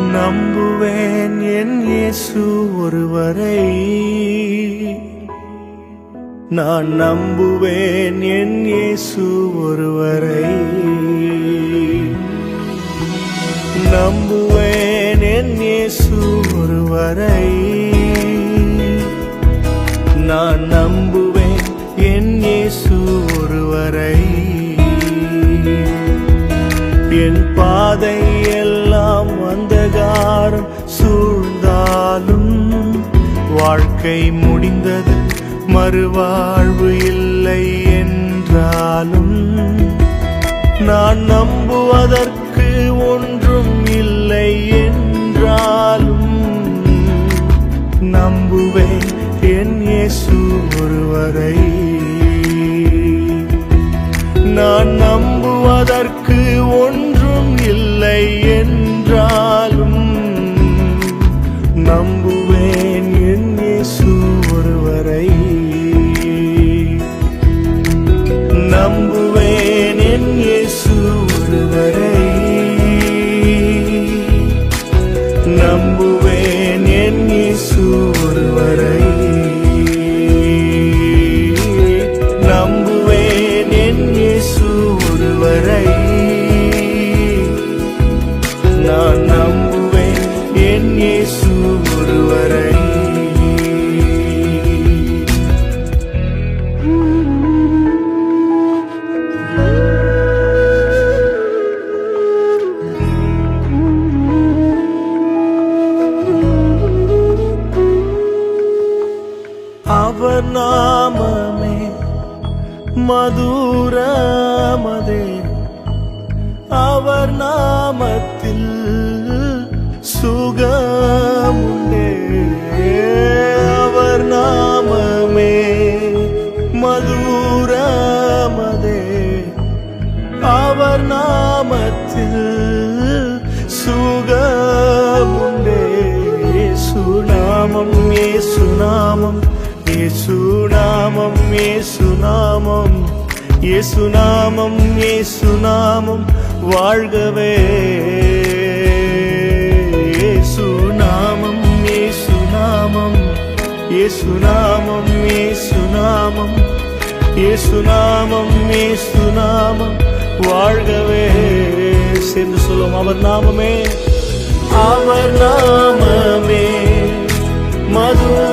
நம்புவேன் என் இயேசு ஒருவரை. நான் நம்புவேன் என் இயேசு ஒருவரை. நம்புவேன் என் இயேசு ஒருவரை. நான் நம்புவேன் என் இயேசு ஒருவரை. என் பாதை வாழ்க்கை முடிந்தது. மறுவாழ்வு இல்லை என்றாலும் நான் நம்புவதற்கு ஒன்றும் இல்லை என்றாலும் நம்புவேன் என் இயேசு ஒருவரை. நான் நம்புவதற்கு ஒருவரை நம்புவேன் என் இயேசு ஒருவரை. நம்புவேன் என் இயேசு ஒருவரை. நான் நம்புவேன் என் இயேசு ஒருவரை. நாமமே மதுரமதே அவர் நாமத்தில் சுகமுண்டே அவர் நாமமே மதுரமதே அவர் நாமத்தில் சுகமுண்டே சுநாமம் ஏசுநாமம் ஏசுநாமம் ஏசுநாமம் ஏசுநாமம் வாழ்கவே. ஏசுநாமம் ஏசுநாமம் ஏசுநாமம் ஏசுநாமம் ஏசுநாமம் ஏசுநாமம் வாழ்கவே. சேர்ந்து சொல்லும் அவர் நாமமே. அவர் நாமமே. மதுரமதே